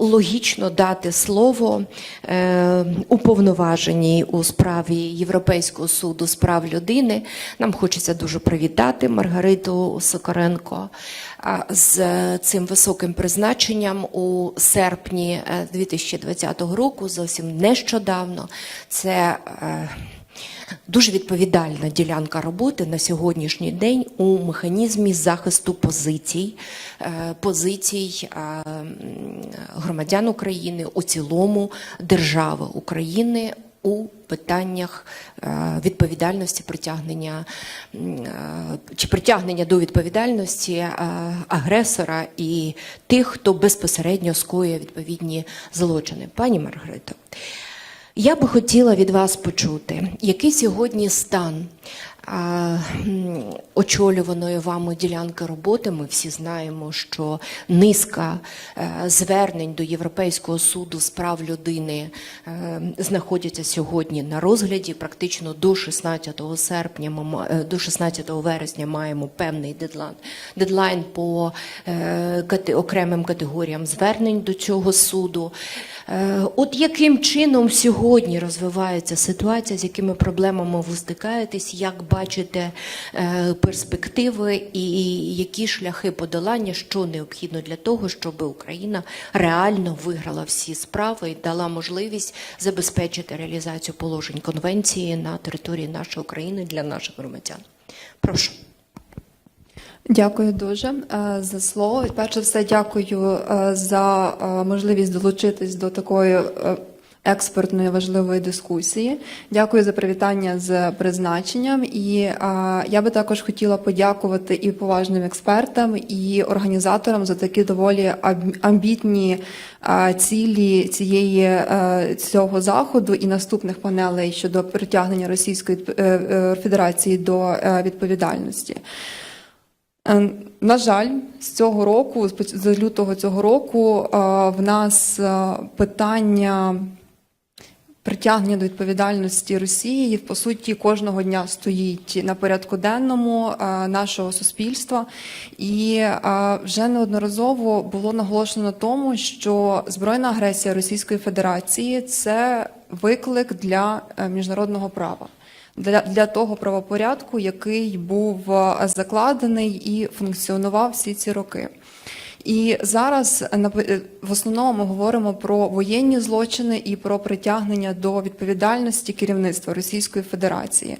логічно дати слово е, уповноваженій у справі Європейського суду з прав людини. Нам хочеться дуже привітати Маргариту Сокоренко з цим високим призначенням у серпні е, 2020 року, зовсім нещодавно. Це е, Дуже відповідальна ділянка роботи на сьогоднішній день у механізмі захисту позицій, е, позицій е, громадян України у цілому держави України у питаннях е, відповідальності притягнення чи притягнення до відповідальності агресора і тих, хто безпосередньо скоює відповідні злочини. Пані Маргарито. Я би хотіла від вас почути, який сьогодні стан очолюваної вами ділянки роботи. Ми всі знаємо, що низка е, звернень до Європейського суду з прав людини е, знаходяться сьогодні на розгляді. Практично до 16 серпня, е, до 16 вересня маємо певний дедлайн, дедлайн по окремим категоріям звернень до цього суду. От яким чином сьогодні розвивається ситуація, з якими проблемами ви стикаєтесь, як бачите е, перспективи і які шляхи подолання, що необхідно для того, щоб Україна реально виграла всі справи і дала можливість забезпечити реалізацію положень конвенції на території нашої України для наших громадян? Прошу. Дякую дуже е, за слово. Перше все, дякую е, за можливість долучитись до такої експертної важливої дискусії. Дякую за привітання з призначенням. І е, я би також хотіла подякувати і поважним експертам, і організаторам за такі доволі амбітні е, цілі цієї е, цього заходу і наступних панелей щодо притягнення Російської е, е, Федерації до відповідальності. На жаль, з цього року, з лютого цього року, в нас питання притягнення до відповідальності Росії по суті кожного дня стоїть на порядку денному е, нашого суспільства, і е, вже неодноразово було наголошено на тому, що збройна агресія Російської Федерації це виклик для е, міжнародного права для, для того правопорядку, який був закладений і функціонував всі ці роки. І зараз е, е, в основному ми говоримо про воєнні злочини і про притягнення до відповідальності керівництва Російської Федерації.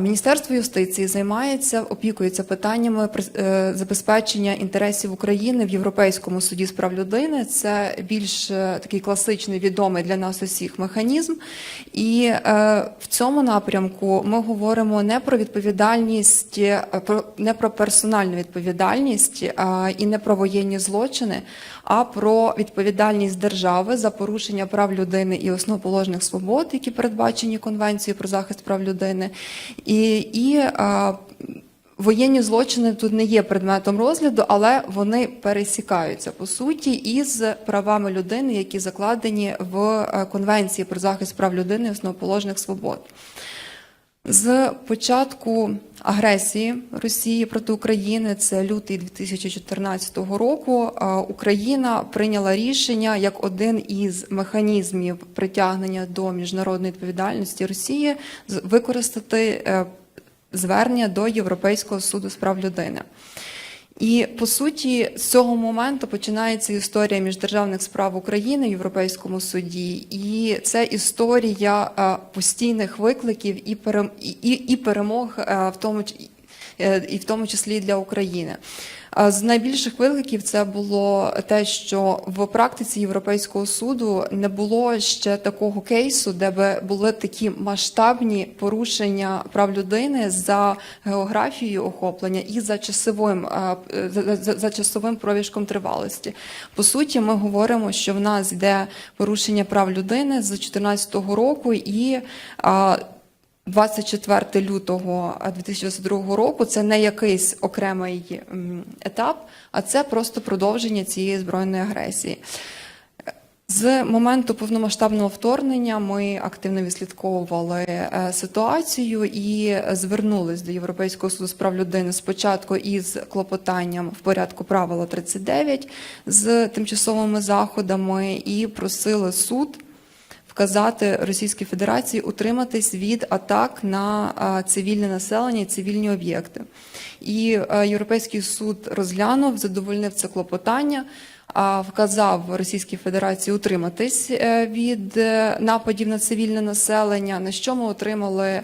Міністерство юстиції займається, опікується питаннями е, забезпечення інтересів України в Європейському суді з прав людини. Це більш е, такий класичний відомий для нас усіх механізм. І е, в цьому напрямку ми говоримо не про відповідальність, не про персональну відповідальність і не про воєнні злочини, а про відповідальність держави за порушення прав людини і основоположних свобод, які передбачені Конвенцією про захист прав людини, і, і а, Воєнні злочини тут не є предметом розгляду, але вони пересікаються по суті із правами людини, які закладені в е, Конвенції про захист прав людини і основоположних свобод. З початку агресії Росії проти України, це лютий 2014 року, Україна прийняла рішення як один із механізмів притягнення до міжнародної відповідальності Росії використати е, звернення до Європейського суду з прав людини. І по суті, з цього моменту починається історія міждержавних справ України в Європейському суді, і це історія е, постійних викликів і і, і- перемог е, в тому і в тому числі для України. З найбільших викликів це було те, що в практиці Європейського суду не було ще такого кейсу, де би були такі масштабні порушення прав людини за географією охоплення і за часовим за, за, за часовим проміжком тривалості. По суті, ми говоримо, що в нас йде порушення прав людини з 2014 року і 24 лютого 2022 року це не якийсь окремий етап, а це просто продовження цієї збройної агресії. З моменту повномасштабного вторгнення ми активно відслідковували е, ситуацію і звернулись до Європейського суду з прав людини спочатку із клопотанням в порядку правила 39 з тимчасовими заходами і просили суд вказати Російській Федерації утриматись від атак на цивільне населення і цивільні об'єкти. І Європейський суд розглянув, задовольнив це клопотання, вказав Російській Федерації утриматись е, від е, нападів на цивільне населення, на що ми отримали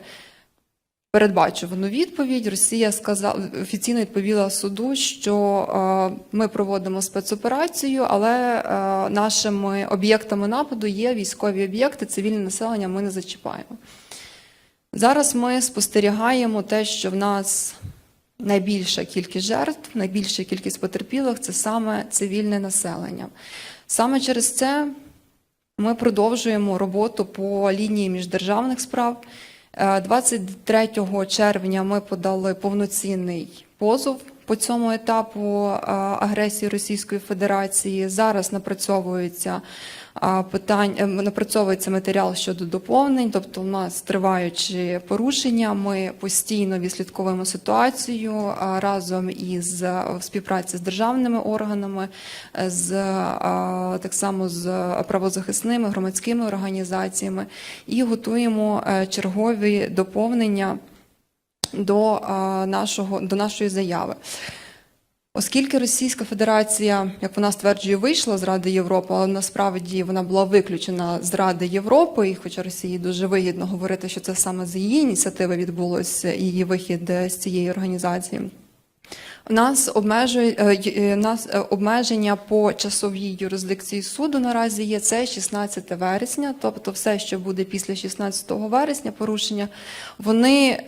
передбачувану відповідь. Росія сказала офіційно відповіла суду, що е, ми проводимо спецоперацію, але е, нашими об'єктами нападу є військові об'єкти, цивільне населення ми не зачіпаємо. Зараз ми спостерігаємо те, що в нас найбільша кількість жертв, найбільша кількість потерпілих це саме цивільне населення. Саме через це ми продовжуємо роботу по лінії міждержавних справ. Е, 23 червня ми подали повноцінний позов по цьому етапу е, агресії Російської Федерації. Зараз напрацьовується е, питань, е, напрацьовується матеріал щодо доповнень, тобто у нас триваючі порушення. Ми постійно відслідковуємо ситуацію разом із в співпраці з державними органами, з так само з правозахисними громадськими організаціями і готуємо чергові доповнення до е, нашого до нашої заяви. Оскільки Російська Федерація, як вона стверджує, вийшла з Ради Європи, але насправді вона була виключена з Ради Європи, і хоча Росії дуже вигідно говорити, що це саме з її ініціативи відбулося її вихід е, з цієї організації. У нас обмежує е, е, нас е, обмеження по часовій юрисдикції суду наразі є це 16 вересня, тобто все, що буде після 16 вересня, порушення, вони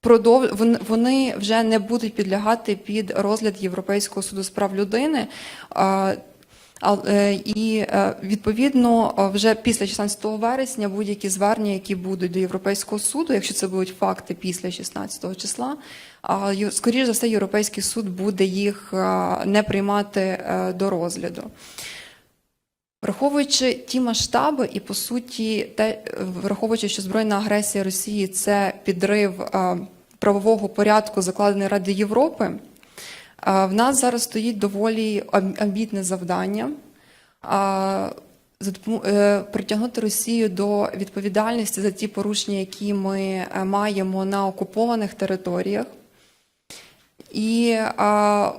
продов... вони вже не будуть підлягати під розгляд Європейського суду з прав людини. Е, І е, відповідно вже після 16 вересня будь-які звернення, які будуть до Європейського суду, якщо це будуть факти після 16 числа, скоріш за все, Європейський суд буде їх не приймати е, до розгляду. Враховуючи ті масштаби, і по суті, те, враховуючи, що збройна агресія Росії це підрив е, правового порядку, закладений Ради Європи, е, в нас зараз стоїть доволі амбітне завдання. е, притягнути Росію до відповідальності за ті порушення, які ми маємо на окупованих територіях. І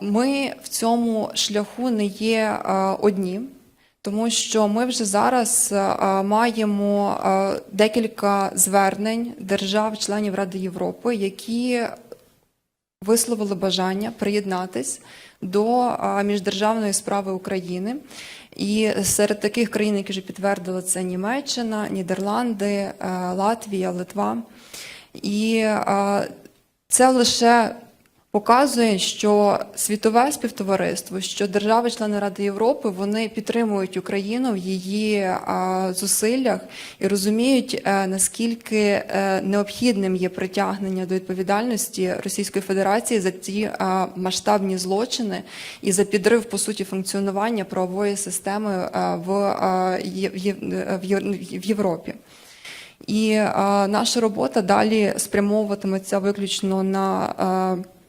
ми в цьому шляху не є одні, тому що ми вже зараз маємо декілька звернень держав-членів Ради Європи, які висловили бажання приєднатись до міждержавної справи України. І серед таких країн, які вже підтвердили, це Німеччина, Нідерланди, е, Латвія, Литва. І е, це лише показує, що світове співтовариство, що держави-члени Ради Європи вони підтримують Україну в її зусиллях і розуміють, е, наскільки е, необхідним є притягнення до відповідальності Російської Федерації за е, масштабні злочини і за підрив по суті функціонування правової системи е, в, Європі. І е, наша робота далі спрямовуватиметься виключно на е,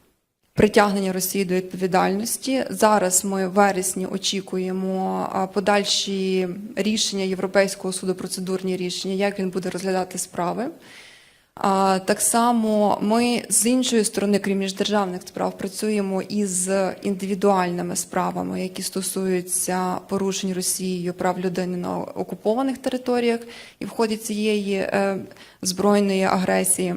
притягнення Росії до відповідальності. Зараз ми в вересні очікуємо подальші рішення Європейського суду, процедурні рішення, як він буде розглядати справи. Так само ми з іншої сторони, крім міждержавних справ, працюємо із індивідуальними справами, які стосуються порушень Росією прав людини на окупованих територіях і в ході цієї е, збройної агресії.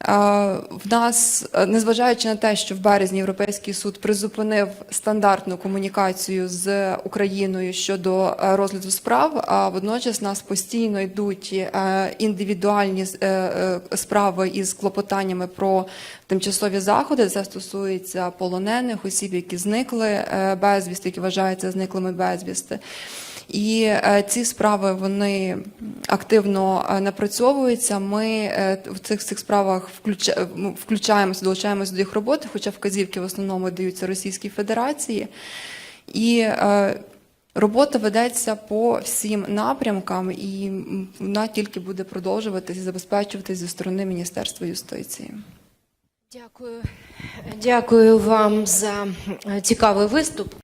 В нас, е, незважаючи на те, що в березні Європейський суд призупинив стандартну комунікацію з Україною щодо е, розгляду справ, а водночас нас постійно йдуть е, індивідуальні справи із клопотаннями про тимчасові заходи. Це стосується полонених осіб, які зникли безвісти, які вважаються зниклими безвісти. І е, ці справи вони активно е, напрацьовуються. Ми е, в цих цих справах включаємося, долучаємося до їх роботи, хоча вказівки в основному даються Російській Федерації. І Робота ведеться по всім напрямкам, і вона тільки буде продовжуватись і забезпечуватись зі сторони Міністерства юстиції. Дякую. Дякую вам за цікавий виступ.